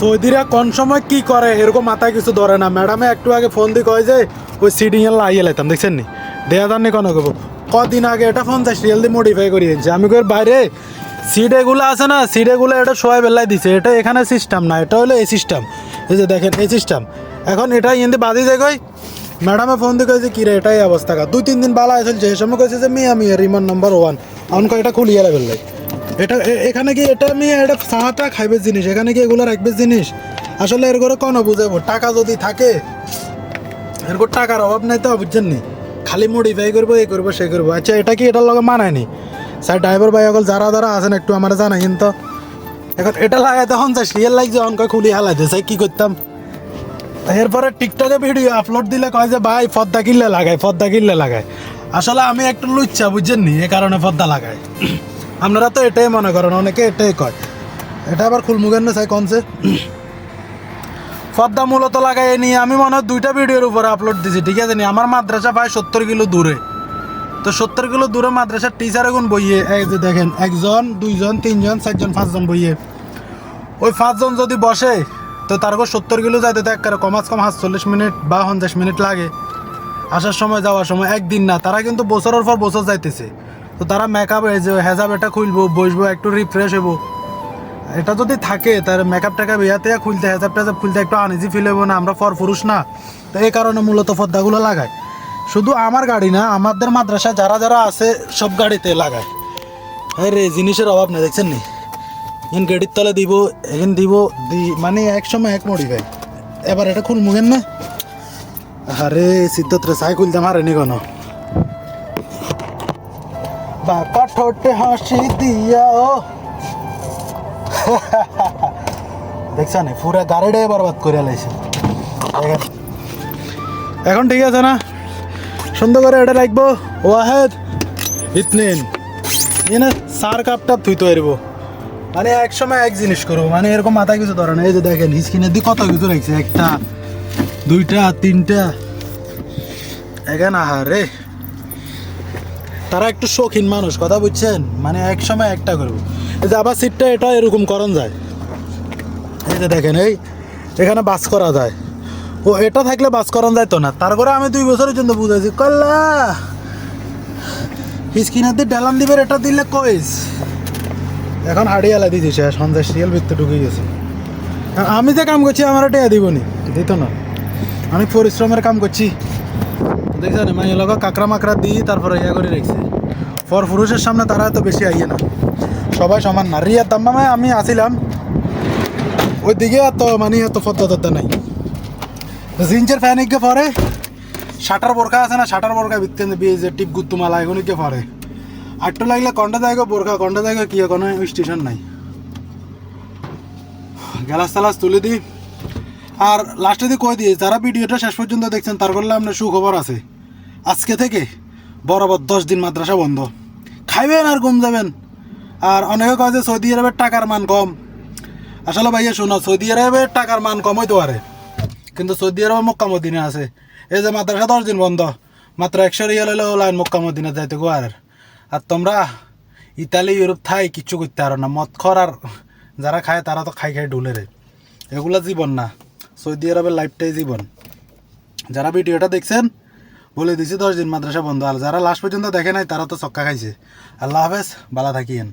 সৌদিরা কোন সময় কি করে, এরকম মাথায় কিছু ধরে না। ম্যাডামে একটু আগে ফোন দিয়ে কয় যে, ওই সিডিং এর লাগিয়ে লাইতাম দেখছেন নি? দেয়া জাননি কোনো কব কদিন আগে এটা ফোন চাই রিয়েল দিয়ে মডিফাই করিয়েছে আমি কই, বাইরে সিট আছে না সিট এটা সবাই বেলায় দিছে। এটা এখানে সিস্টেম না, এটা হলো এই সিস্টেম এই যে দেখেন, এই সিস্টেম এখন এটা ইন্দি বাদি যায় কই? ম্যাডামে ফোন দিয়ে কয়েছে কি রে, এটাই অবস্থা দুই, তিন দিন বালা চলছে এই সময় কয়েছে যে, মিয়া মিয়া রিমন নাম্বার ওয়ান আমাকে এটা খুলিয়ে লেবেল লাই এটা এ- এখানে কি এটা আমি এটা চাটা খাইবে জিনিস, এখানে কি এগুলো রাখবে জিনিস? আসলে এর করে কোনো বুঝাবো টাকা যদি থাকে, এর করে টাকার অভাব নাই তো, বুঝছেন নি? খালি মডিফাই করব এই করব, সে করব। আচ্ছা এটা কি এটার লগে মানায়নি স্যার ড্রাইভার ভাই অকল যারা যারা আছেন, একটু আমার জানাই কিন্তু এখন এটা লাগাই তখন চাই রিয়েল লাগছে অনকা খুলি হালাইতে চাই, কি করতাম? এরপরে টিকটকে ভিডিও আপলোড দিলে কয় যে, ভাই, পদ্মা কিনলে লাগায়, পদ্মা কিনলে লাগায়। আসলে আমি একটু লুচ্ছা বুঝছেন নি? এই কারণে পদ্মা লাগাই আপনারা তো এটাই মনে করেন, অনেকে এটাই কয়। এটা আবার খুলমুখের না চাই কনসে পদ্মা মূলত লাগাই নিয়ে আমি মনে হয় দুইটা ভিডিওর উপরে আপলোড দিছি, ঠিক আছে নি? আমার মাদ্রাসা প্রায় সত্তর কিলো দূরে। তো সত্তর কিলো দূরে মাদ্রাসার টিচার এখন বইয়ে, এই যে দেখেন, একজন, দুইজন, তিনজন, চারজন, পাঁচজন বইয়ে। ওই পাঁচজন যদি বসে, তো তার উপর সত্তর কিলো যাইতে তো একবারে কমাস কম সাতচল্লিশ মিনিট বা পঞ্চাশ মিনিট লাগে। আসার সময়, যাওয়ার সময়, একদিন না, তারা কিন্তু বছরের পর বছর যাইতেছে। তো তারা মেকআপ এই যে হেজাব এটা খুলবো, বসবো, একটু রিফ্রেশ হব। এটা যদি থাকে তার মেকআপ টেকআপ ইয়াতে খুলতে হেজাব টেজাব খুলতে একটু আনইজি ফিল হব না, আমরা ফর পুরুষ না। তো এই কারণে মূলত পদ্মাগুলো লাগায়। শুধু আমার গাড়ি না, আমাদের মাদ্রাসায় যারা যারা আছে, সব গাড়িতে লাগায়। হ্যাঁ রে, জিনিসের অভাব নেই, দেখছেন নি? এখন গাড়ির তলে দিব, এখন দিব, দি মানে এক সময় এক মরি ভাই এবার এটা খুল মুখেন না আরে সিদ্ধত রে সাই খুলতে মারে নি কোনো। বাঁকা ঠোঁটে হাসি দিয়া ও দেখছেন পুরা গাড়িটাই বরবাদ করে লাইছে। এখন ঠিক আছে না? সুন্দর করে এটা রাখব। ওয়াহেদ, ইতনিন। এনে সার কাপটা তুই তো এরবো মানে এক সময় এক জিনিস করব। মানে এরকম মাথায় কিছু ধরে না। এই যে দেখেন স্ক্রিনের দিকে কত কিছু রাখছে। একটা, দুইটা, তিনটা। এখানে আহারে। তারা একটু শৌখিন মানুষ, কথা বুঝছেন? মানে এক সময় একটা করব। এই যে আবার সিটটা এটা এরকম করণ যায়। এই যে দেখেন, এই এখানে বাস করা যায়। ও, এটা থাকলে বাস করান যায় তো না। তারপরে আমি দুই বছরের জন্য বুঝাইছি, কল্লা! স্ক্রিনের দিয়ে ডেলান দিবের এটা দিলে কইস? এখন হাড়ি দিয়েছি শেষ সন্ধ্যা সিরিয়াল ভিতরে ঢুকে গেছে। আমি যে কাম করছি আমার টেয়া দিব নি দিত না। আমি পরিশ্রমের কাম করছি। দেখছেন মাই লগা কাকড়া মাকড়া দিয়ে তারপরে ইয়া করে রেখেছে। ফর পুরুষের সামনে তারা এত বেশি আইয়ে না। সবাই সমান না। রিয়ার দাম্মামায় আমি আসিলাম। ওই দিকে এত মানে এত ফদ্দা তদ্দা নাই। জিন্সের ফ্যান ইকে পরে, শাটার বোরখা আছে না, শাটার বোরখা বিয়ে যে টিপ গুত্তু মালা এগুলো কে পরে। আটটু লাগলে কন্টা জায়গা বোরখা কন্টা জায়গা কি কোনো স্টেশন নাই। গ্যালাস তালাস তুলে দিই। আর লাস্টে দিয়ে কই দিয়ে যারা ভিডিওটা শেষ পর্যন্ত দেখছেন, তার করলে আপনার সুখবর আছে। আজকে থেকে বরাবর দশ দিন মাদ্রাসা বন্ধ। খাইবেন আর ঘুম যাবেন। আর অনেকে কয় যে সৌদি আরবের টাকার মান কম। আসলে ভাইয়া, শোনো, সৌদি আরবের টাকার মান কম হইতে পারে কিন্তু সৌদি আরবে মক্কা মদিনা আছে। এই যে মাদ্রাসা দশ দিন বন্ধ, মাত্র একশো রিয়াল হলে লাইন মক্কা মদিনা যাইতে গোয়ার আর। আর তোমরা ইতালি, ইউরোপ, থাই কিচ্ছু করতে পারো না। মদ খর আর যারা খায়, তারা তো খাই খাই ডুলে রে। এগুলো জীবন না। সৌদি আরবের লাইফটাই জীবন। যারা ভিডিওটা দেখছেন, বলে দিছি দশ দিন মাদ্রাসা বন্ধ। আর যারা লাস্ট পর্যন্ত দেখে নাই, তারা তো চক্কা খাইছে। আল্লাহ হাফেজ বালা থাকিয়েন।